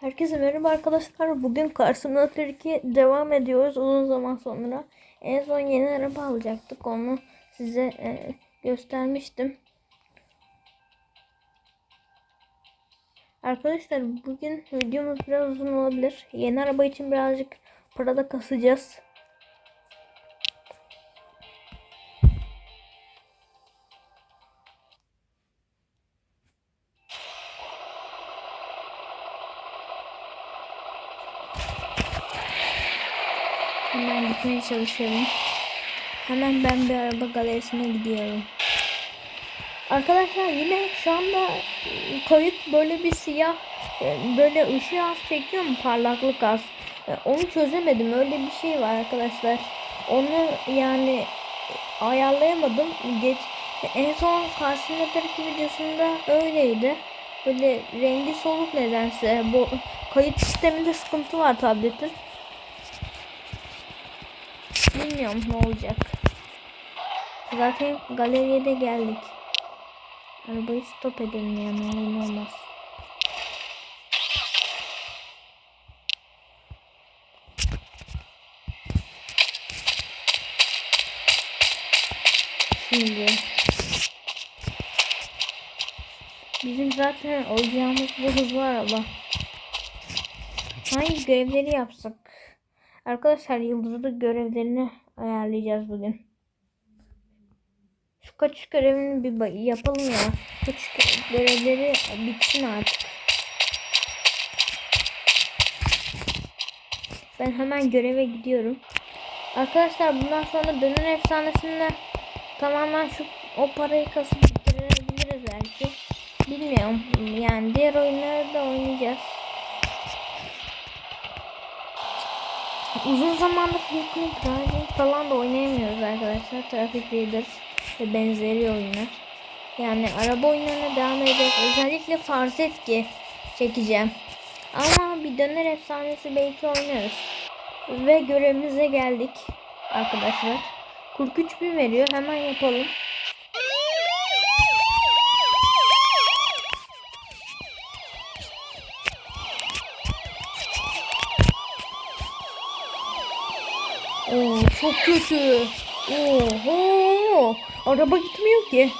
Herkese merhaba arkadaşlar. Bugün Simulator 2 devam ediyoruz uzun zaman sonra. En son yeni araba alacaktık. Onu size e, göstermiştim. Arkadaşlar bugün videomuz biraz uzun olabilir. Yeni araba için birazcık para da kasacağız. Hemen gitmeye çalışıyorum. Hemen ben bir araba galerisine gidiyorum. Arkadaşlar yine şu anda e, kayıt böyle bir siyah e, böyle ışığı az çekiyor mu parlaklık az. E, Onu çözemedim öyle bir şey var arkadaşlar. Onu yani ayarlayamadım. Geç en son 2 videosunda öyleydi. Böyle rengi soluk nedense. Bu kayıt sisteminde sıkıntı var tabletin. Bilmiyorum ne olacak. Zaten galeriye geldik. Arabayı stop edelim ya ne olur ne olmaz. Şimdi bizim zaten olacağımız bu hızlı araba. Hangi görevleri yapsak? Arkadaşlar yıldızlı görevlerini ayarlayacağız bugün. Şu kaçış görevini bir yapalım ya. Kaçış görevleri bitsin artık. Ben hemen göreve gidiyorum. Arkadaşlar bundan sonra dönen efsanesinde tamamen şu o parayı kasıp bitirebiliriz belki. Bilmiyorum. Yani diğer oyunları da oynayacağız. Uzun zamandır Hillcrest Driving falan da oynayamıyoruz arkadaşlar. Traffic Raiders ve benzeri oyunlar. Yani araba oyunlarına devam edeceğiz. Özellikle farz et ki çekeceğim. Ama bir döner efsanesi belki oynarız. Ve görevimize geldik arkadaşlar. 43 bin veriyor. Hemen yapalım. Çok kötü. Oho. Araba gitmiyor ki.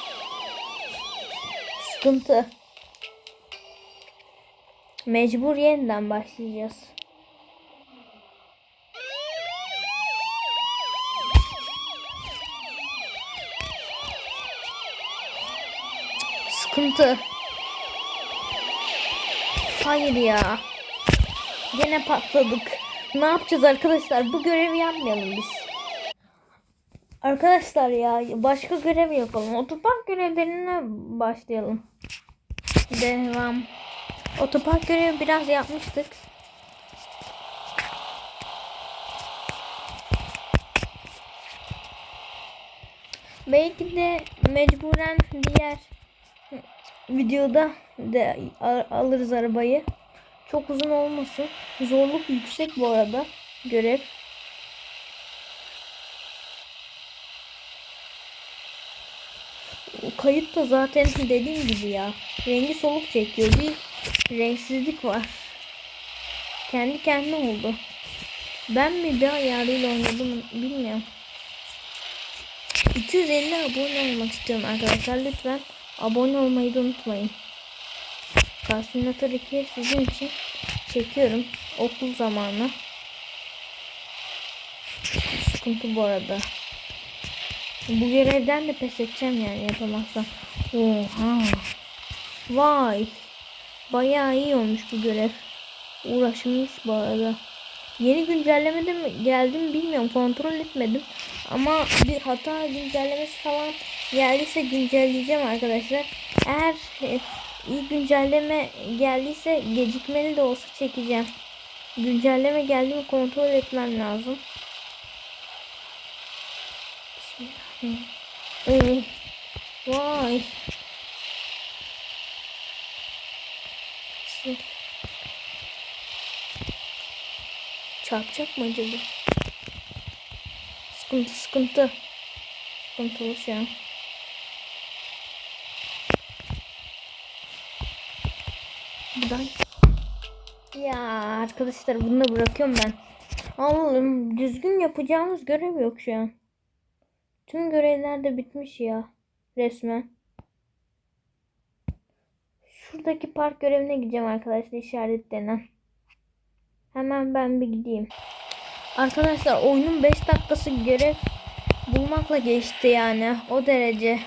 Sıkıntı. Mecbur yeniden başlayacağız. Sıkıntı. Hayır ya. Gene patladık. Ne yapacağız arkadaşlar? Bu görevi yapmayalım biz. Arkadaşlar ya başka görev yapalım. Otopark görevlerine başlayalım. Devam. Otopark görevi biraz yapmıştık. Belki de mecburen diğer videoda de al- alırız arabayı. Çok uzun olmasın. Zorluk yüksek bu arada görev. Kayıt da zaten dediğim gibi ya. Rengi soluk çekiyor. Bir renksizlik var. Kendi kendine oldu. Ben mi daha ayarıyla oynadım bilmiyorum. 250 abone olmak istiyorum arkadaşlar. Lütfen abone olmayı da unutmayın. Kalsinator 2 sizin için çekiyorum. Okul zamanı. Sıkıntı bu arada. Bu görevden de pes edeceğim yani yapamazsam. Oha. Vay. Bayağı iyi olmuş bu görev. Uğraşılmış bu arada. Yeni güncellemede mi geldi mi bilmiyorum. Kontrol etmedim. Ama bir hata güncellemesi falan geldiyse güncelleyeceğim arkadaşlar. Eğer e, iyi güncelleme geldiyse gecikmeli de olsa çekeceğim. Güncelleme geldi mi kontrol etmem lazım. Ee, Vay. Bismillah. Çarpacak mı acaba? Sıkıntı sıkıntı. Sıkıntılı şu an. Buradan Ya arkadaşlar bunu da bırakıyorum ben. Allah'ım düzgün yapacağımız görev yok şu an. Tüm görevler de bitmiş ya. Resmen. Şuradaki park görevine gideceğim arkadaşlar işaretlenen. Hemen ben bir gideyim. Arkadaşlar oyunun 5 dakikası görev bulmakla geçti yani. O derece.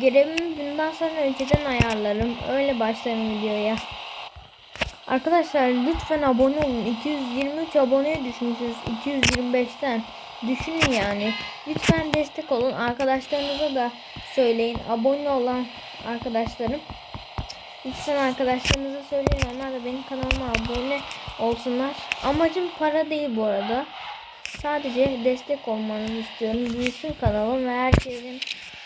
Görevimi bundan sonra önceden ayarlarım. Öyle başlarım videoya. Arkadaşlar lütfen abone olun. 223 aboneye düşmüşüz. 225'ten. Düşünün yani. Lütfen destek olun. Arkadaşlarınıza da söyleyin. Abone olan arkadaşlarım. Lütfen arkadaşlarınıza söyleyin. Onlar da benim kanalıma abone olsunlar. Amacım para değil bu arada. Sadece destek olmanızı istiyorum. Büyüsün kanalım ve herkesin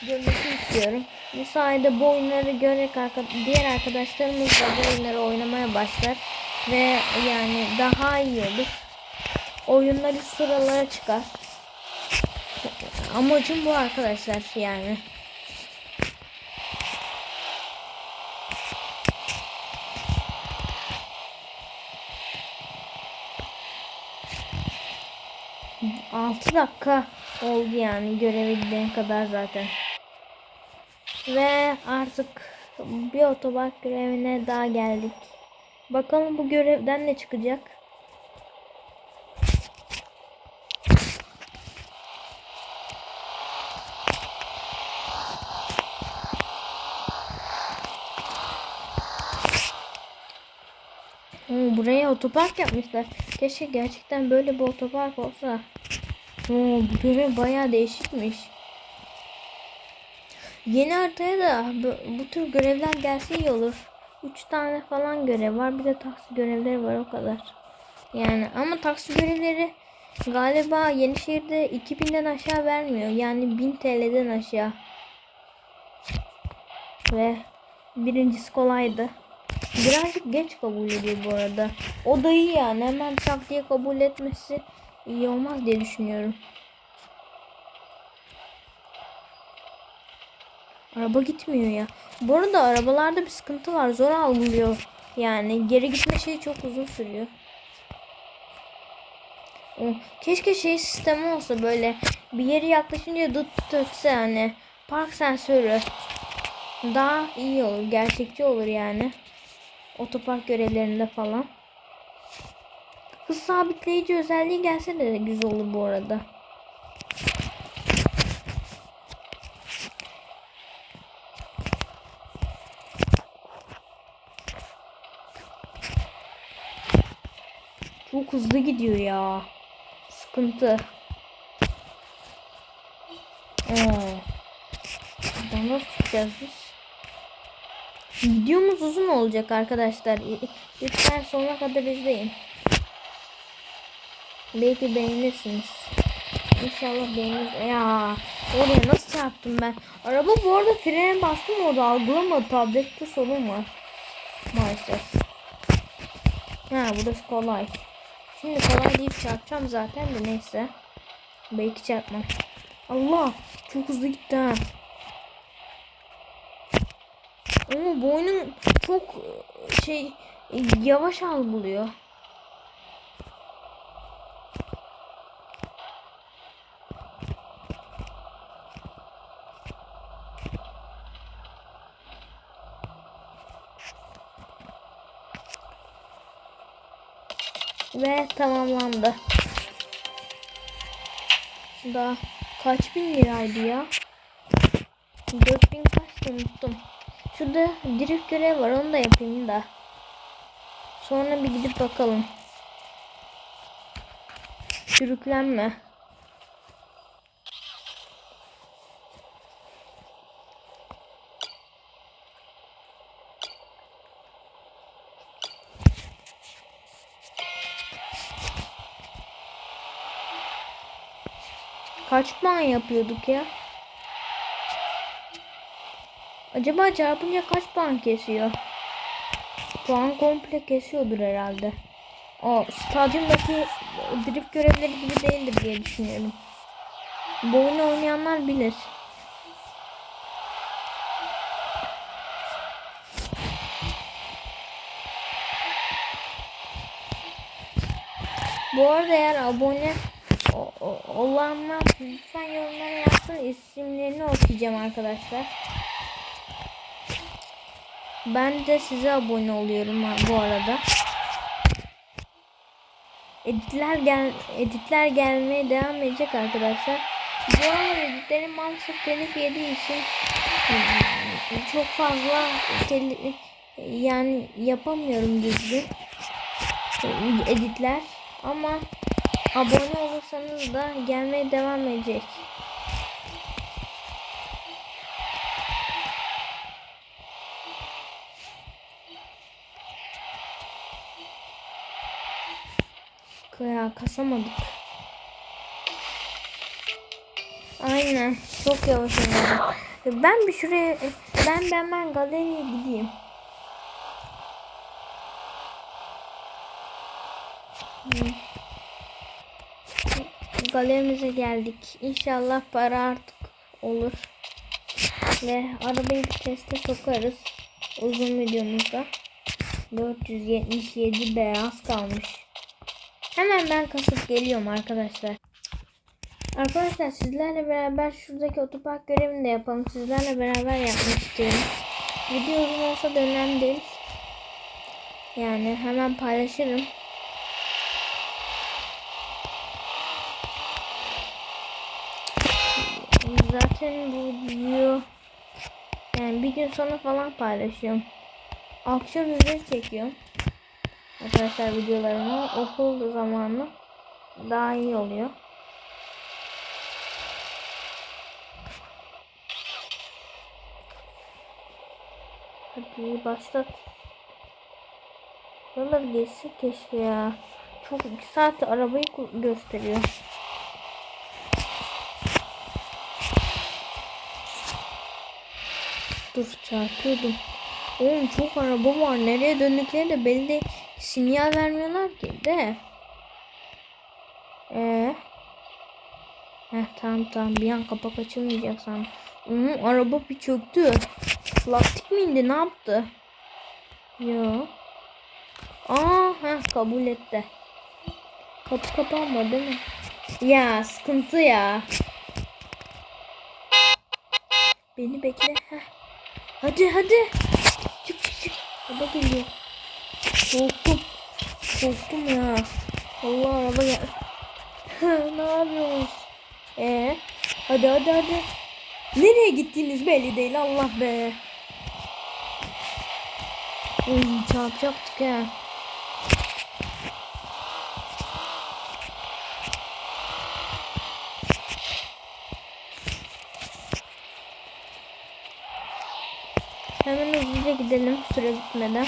görmesini istiyorum. Bu sayede bu oyunları görerek diğer arkadaşlarımız da bu oyunları oynamaya başlar. Ve yani daha iyi olur. Oyunlar üst sıralara çıkar. Amacım bu arkadaşlar yani. Altı dakika oldu yani görevi gidene kadar zaten. Ve artık bir otopark görevine daha geldik. Bakalım bu görevden ne çıkacak. Oo, buraya otopark yapmışlar. Keşke gerçekten böyle bir otopark olsa. Oo, bu görev bayağı değişikmiş. Yeni haritaya da bu, bu tür görevler gelse iyi olur. 3 tane falan görev var. Bir de taksi görevleri var o kadar. Yani ama taksi görevleri galiba Yenişehir'de 2000'den aşağı vermiyor. Yani 1000 TL'den aşağı. Ve birincisi kolaydı. Birazcık geç kabul ediyor bu arada. O da iyi yani. Hemen tak diye kabul etmesi iyi olmaz diye düşünüyorum. Araba gitmiyor ya. Bu arada arabalarda bir sıkıntı var. Zor algılıyor. Yani geri gitme şeyi çok uzun sürüyor. Keşke şey sistemi olsa böyle bir yere yaklaşınca dıt tutsa yani. Park sensörü. Daha iyi olur. Gerçekçi olur yani. Otopark görevlerinde falan. Hız sabitleyici özelliği gelse de güzel olur bu arada. Çok hızlı gidiyor ya. Sıkıntı. Oo. Buradan nasıl çıkacağız biz? Videomuz uzun olacak arkadaşlar. Lütfen sonuna kadar izleyin. Belki beğenirsiniz. İnşallah beğenir. Ya oraya nasıl çarptım ben? Araba bu arada frene bastım orada algılamadı. Tablette sorun var. Maalesef. Ha burası kolay. Şimdi kolay deyip çarpacağım zaten de neyse. Belki çarpmam. Allah çok hızlı gitti ha. Ama bu oyunun çok şey yavaş algılıyor. Ve tamamlandı. Da kaç bin liraydı ya? 4000 kaçtı unuttum. Şurada drift görev var onu da yapayım da. Sonra bir gidip bakalım. Sürüklenme. Kaç puan yapıyorduk ya? Acaba çarpınca kaç puan kesiyor? Puan komple kesiyordur herhalde. O stadyumdaki drift görevleri gibi değildir diye düşünüyorum. Bu oyunu oynayanlar bilir. Bu arada eğer abone olanlar lütfen yorumlara yazsın. isimlerini okuyacağım arkadaşlar. Ben de size abone oluyorum bu arada. Editler gel editler gelmeye devam edecek arkadaşlar. Bu arada editlerim maalesef telif yediği için çok fazla yani yapamıyorum düzgün editler ama abone olursanız da gelmeye devam edecek. Ya kasamadık. Aynen. Çok yavaş oynadım. Ben bir şuraya ben ben ben galeriye gideyim. Galerimize geldik. İnşallah para artık olur. Ve arabayı bir teste sokarız. Uzun videomuzda. 477 beyaz kalmış. Hemen ben kasıp geliyorum arkadaşlar. Arkadaşlar sizlerle beraber şuradaki otopark görevini de yapalım. Sizlerle beraber yapmak istiyorum. Video uzun olsa da önemli değil. Yani hemen paylaşırım. Zaten bu video yani bir gün sonra falan paylaşıyorum. Akşam üzeri çekiyorum. Arkadaşlar videolarımı okul zamanı daha iyi oluyor. Hadi başlat. Buraları geçse keşke ya. Çok iki saat arabayı gösteriyor. Dur çarpıyordum. Oğlum çok araba var. Nereye döndükleri de belli değil. Sinyal vermiyorlar ki de. Ee. Heh tamam tamam bir an kapak açılmayacak sandım. Hı, araba bir çöktü. Lastik mi indi ne yaptı? Yo. Aa heh, kabul etti. Kapı kapanmadı değil mi? Ya sıkıntı ya. Beni bekle. Heh. Hadi hadi. Çık çık. Araba geliyor. Korktum. Korktum ya. Allah araba gel. ne yapıyorsunuz? Ee, hadi hadi hadi. Nereye gittiğiniz belli değil Allah be. Oy çarpacaktık ya. Hemen hızlıca gidelim süre bitmeden.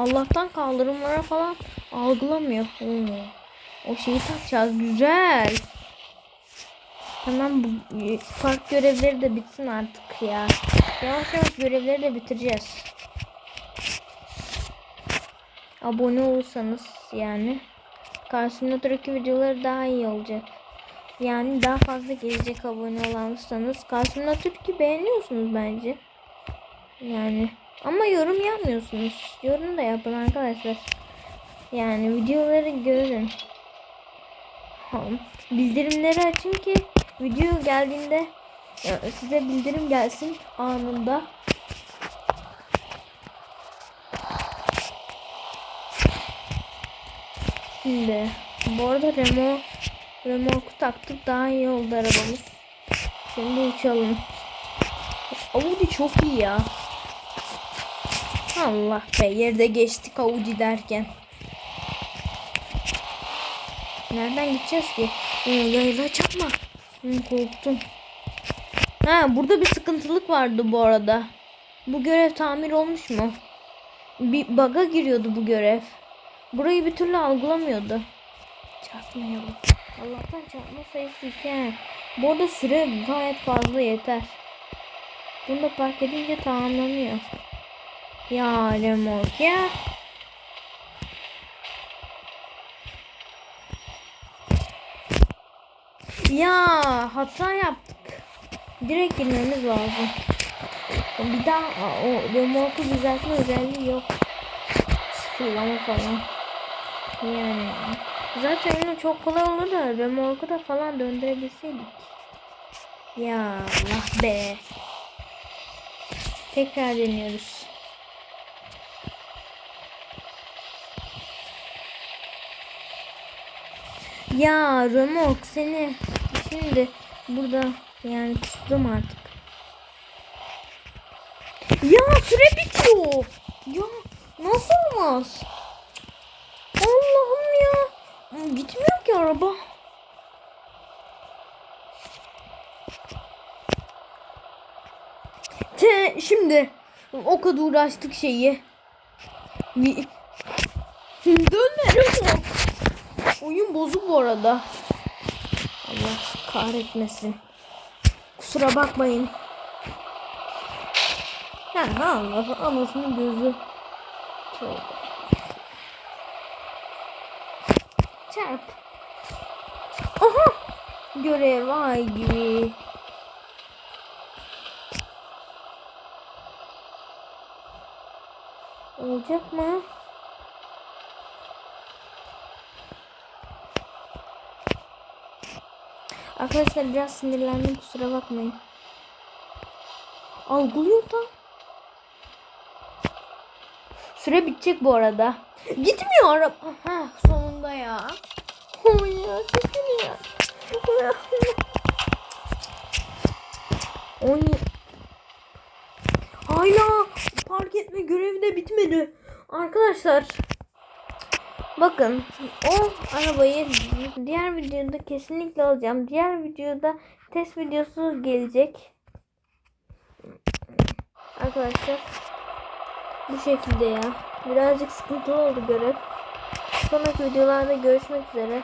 Allah'tan kaldırımlara falan algılamıyor. Oo. O şeyi takacağız. Güzel. Hemen bu park görevleri de bitsin artık ya. Yavaş yavaş görevleri de bitireceğiz. Abone olursanız yani karşımdaki videoları daha iyi olacak. Yani daha fazla gelecek abone olansanız. Karşımda Türk'ü beğeniyorsunuz bence. Yani ama yorum yapmıyorsunuz. Yorum da yapın arkadaşlar. Yani videoları görün. Bildirimleri açın ki video geldiğinde size bildirim gelsin anında. Şimdi bu arada remo remorku taktık daha iyi oldu arabamız. Şimdi uçalım. Audi çok iyi ya. Allah be yerde geçtik Audi derken. Nereden gideceğiz ki? Oo, yayla çarpma. Hı, korktum. Ha burada bir sıkıntılık vardı bu arada. Bu görev tamir olmuş mu? Bir baga giriyordu bu görev. Burayı bir türlü algılamıyordu. Çarpmayalım. Allah'tan çarpma sayısı iki. Bu arada süre gayet fazla yeter. Bunu da park edince tamamlanıyor. Ya remork ya. Ya hata yaptık. Direkt girmemiz lazım. Bir daha o remorku düzeltme özelliği yok. Sıfırlama falan. Yani zaten yine çok kolay olur da remorku da falan döndürebilseydik. Ya Allah be. Tekrar deniyoruz. Ya remork seni şimdi burada yani kustum artık. Ya süre bitiyor. Ya nasıl olmaz? Allah'ım ya. Gitmiyor ki araba. Te şimdi o kadar uğraştık şeyi. Dönme yok. Oyun bozuk bu arada. Allah kahretmesin. Kusura bakmayın. Ha Allah anasının gözü. Tövbe. Çarp. Aha. Görev ay gibi. Olacak mı? Arkadaşlar biraz sinirlendim kusura bakmayın. Algılıyor da. Süre bitecek bu arada. Gitmiyor araba. Ha sonunda ya. Oy ya kesin ya. On Hala park etme görevi de bitmedi. Arkadaşlar bakın o arabayı diğer videoda kesinlikle alacağım. Diğer videoda test videosu gelecek. Arkadaşlar bu şekilde ya. Birazcık sıkıntı oldu görev. Sonraki videolarda görüşmek üzere.